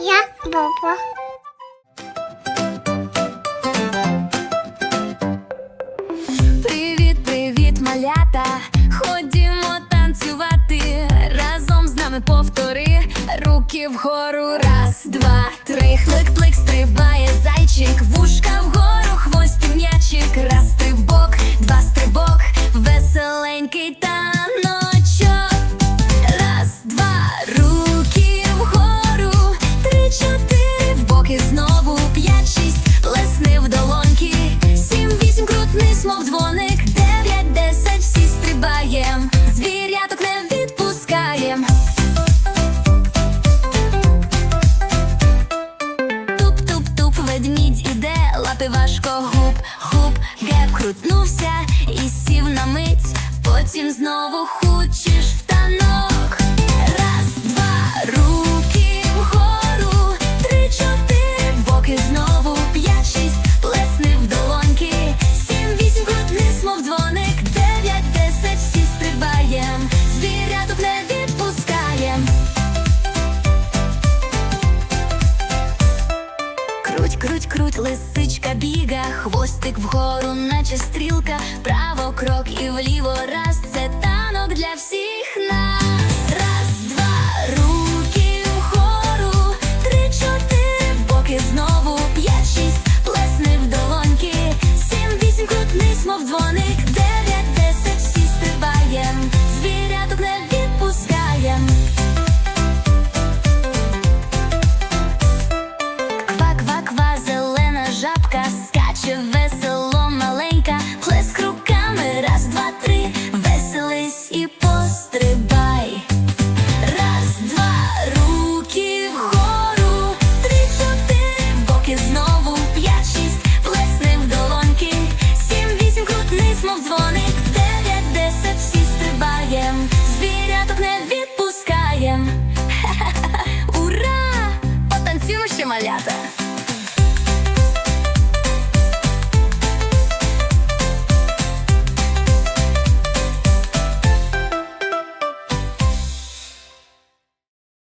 Я Бобо. Привіт, привіт, малята! Ходімо танцювати. Разом з нами повтори руки вгору. Раз, два, три. Хлик-плик стрибає чотири, знову, п'ять, шість, плесни в долоньки, сім, вісім, крутнись, мов дзвоник, дев'ять, десять, всі стрибаєм, звіряток не відпускаєм. Туп-туп-туп, ведмідь іде, лапи важко губ, губ, геп крутнувся і сів на мить, потім знову хочеш Круть, круть, лисичка біга, хвостик вгору, наче стрілка, право крок і вліво раз. Це танок для всіх malhada.